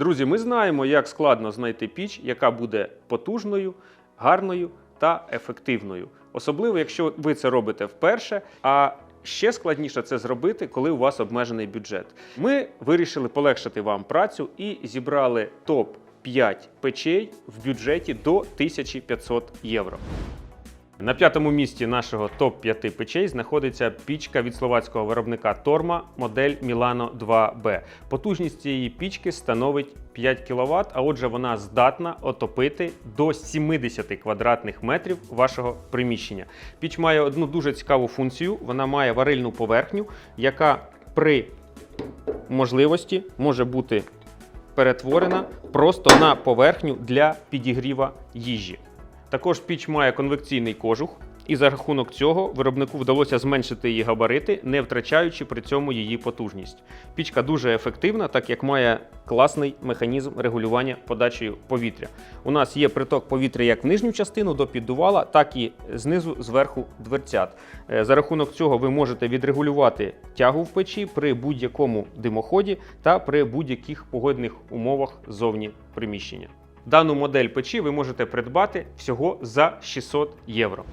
Друзі, ми знаємо, як складно знайти піч, яка буде потужною, гарною та ефективною. Особливо, якщо ви це робите вперше. А ще складніше це зробити, коли у вас обмежений бюджет. Ми вирішили полегшити вам працю і зібрали топ 5 печей в бюджеті до 1500 євро. На п'ятому місці нашого топ-5 печей знаходиться пічка від словацького виробника Торма модель Milano 2B. Потужність цієї пічки становить 5 кВт, а отже, вона здатна отопити до 70 квадратних метрів вашого приміщення. Піч має одну дуже цікаву функцію: вона має варильну поверхню, яка при можливості може бути перетворена просто на поверхню для підігріва їжі. Також піч має конвекційний кожух, і за рахунок цього виробнику вдалося зменшити її габарити, не втрачаючи при цьому її потужність. Пічка дуже ефективна, так як має класний механізм регулювання подачею повітря. У нас є приток повітря як в нижню частину до піддувала, так і знизу зверху дверцят. Е, За рахунок цього ви можете відрегулювати тягу в печі при будь-якому димоході та при будь-яких погодних умовах зовні приміщення. Дану модель печі ви можете придбати всього за 600 євро.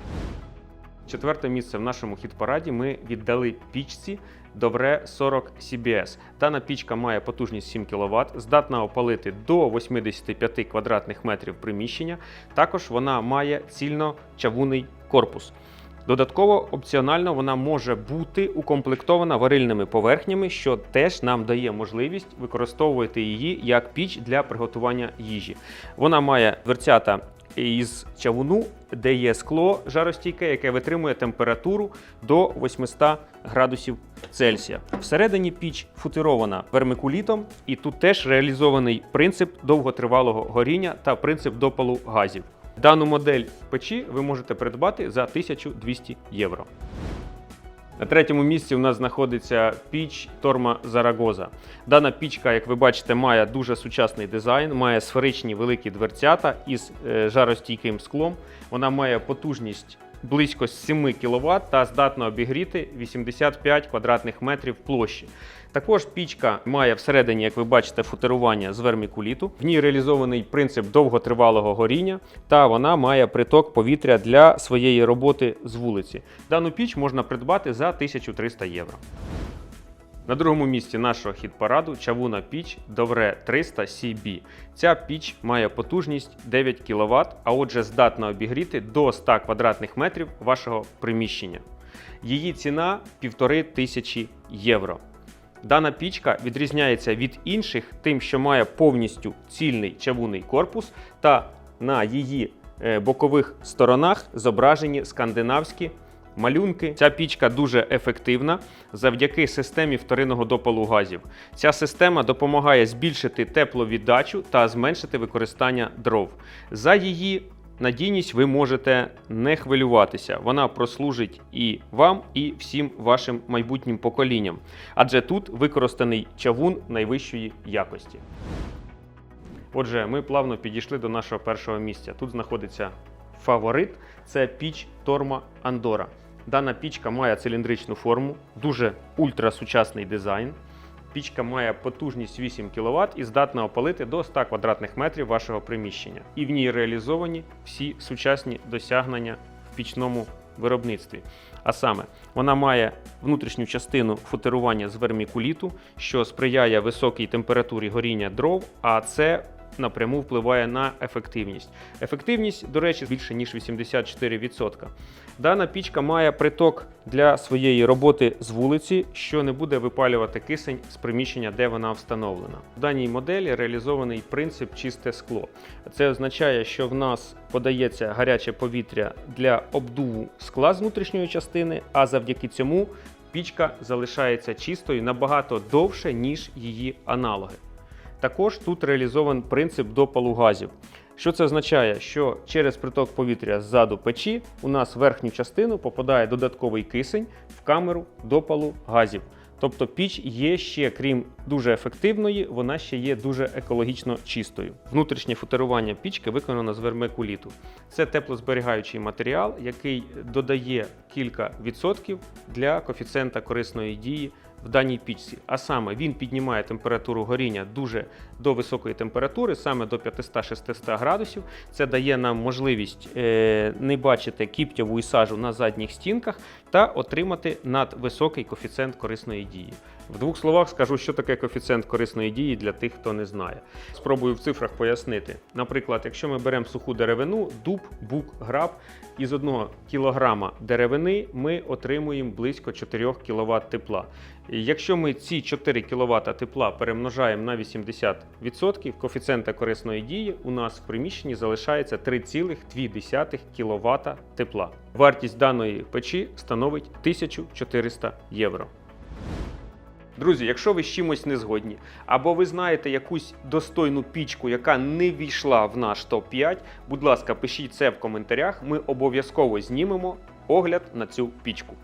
Четверте місце в нашому хіт-параді ми віддали пічці Добре 40 CBS. Дана пічка має потужність 7 кВт, здатна опалити до 85 квадратних метрів приміщення. Також вона має цільно чавуний корпус. Додатково опціонально вона може бути укомплектована варильними поверхнями, що теж нам дає можливість використовувати її як піч для приготування їжі. Вона має дверцята із чавуну, де є скло жаростійке, яке витримує температуру до 800 градусів Цельсія. Всередині піч футирована вермикулітом, і тут теж реалізований принцип довготривалого горіння та принцип допалу газів. Дану модель печі ви можете придбати за 1200 євро. На третьому місці у нас знаходиться піч Торма Зарагоза. Дана пічка, як ви бачите, має дуже сучасний дизайн, має сферичні великі дверцята із е, жаростійким склом. Вона має потужність близько 7 кВт та здатна обігріти 85 квадратних метрів площі. Також пічка має всередині, як ви бачите, футерування з вермікуліту. В ній реалізований принцип довготривалого горіння, та вона має приток повітря для своєї роботи з вулиці. Дану піч можна придбати за 1300 євро. На другому місці нашого хіт-параду чавуна піч Довре 300 CB. Ця піч має потужність 9 кВт, а отже здатна обігріти до 100 квадратних метрів вашого приміщення. Її ціна 1500 євро. Дана пічка відрізняється від інших тим, що має повністю цільний чавунний корпус, та на її е, бокових сторонах зображені скандинавські малюнки. Ця пічка дуже ефективна завдяки системі вторинного допалу газів. Ця система допомагає збільшити тепловіддачу та зменшити використання дров. За її надійність ви можете не хвилюватися. Вона прослужить і вам, і всім вашим майбутнім поколінням. Адже тут використаний чавун найвищої якості. Отже, ми плавно підійшли до нашого першого місця. Тут знаходиться фаворит це піч Торма Андора. Дана пічка має циліндричну форму, дуже ультрасучасний дизайн. Пічка має потужність 8 кВт і здатна опалити до 100 квадратних метрів вашого приміщення. І в ній реалізовані всі сучасні досягнення в пічному виробництві. А саме, вона має внутрішню частину футерування з вермікуліту, що сприяє високій температурі горіння дров, а це напряму впливає на ефективність. Ефективність, до речі, більше ніж 84%. Дана пічка має приток для своєї роботи з вулиці, що не буде випалювати кисень з приміщення, де вона встановлена. В даній моделі реалізований принцип чисте скло. Це означає, що в нас подається гаряче повітря для обдуву скла з внутрішньої частини, а завдяки цьому пічка залишається чистою набагато довше, ніж її аналоги. Також тут реалізований принцип допалу газів. Що це означає? Що через приток повітря ззаду печі у нас в верхню частину попадає додатковий кисень в камеру допалу газів. Тобто піч є ще, крім дуже ефективної, вона ще є дуже екологічно чистою. Внутрішнє футерування пічки виконано з вермикуліту. Це теплозберігаючий матеріал, який додає кілька відсотків для коефіцієнта корисної дії в даній пічці. А саме він піднімає температуру горіння дуже до високої температури, саме до 500-600 градусів. Це дає нам можливість е, не бачити кіптяву і сажу на задніх стінках та отримати надвисокий коефіцієнт корисної дії. В двох словах скажу, що таке коефіцієнт корисної дії для тих, хто не знає. Спробую в цифрах пояснити. Наприклад, якщо ми беремо суху деревину, дуб, бук, граб, із 1 кг деревини ми отримуємо близько 4 кВт тепла. Якщо ми ці 4 кВт тепла перемножаємо на 80%, коефіцієнта корисної дії у нас в приміщенні залишається 3,2 кВт тепла. Вартість даної печі становить 1400 євро. Друзі, якщо ви з чимось не згодні, або ви знаєте якусь достойну пічку, яка не війшла в наш топ-5, будь ласка, пишіть це в коментарях. Ми обов'язково знімемо огляд на цю пічку.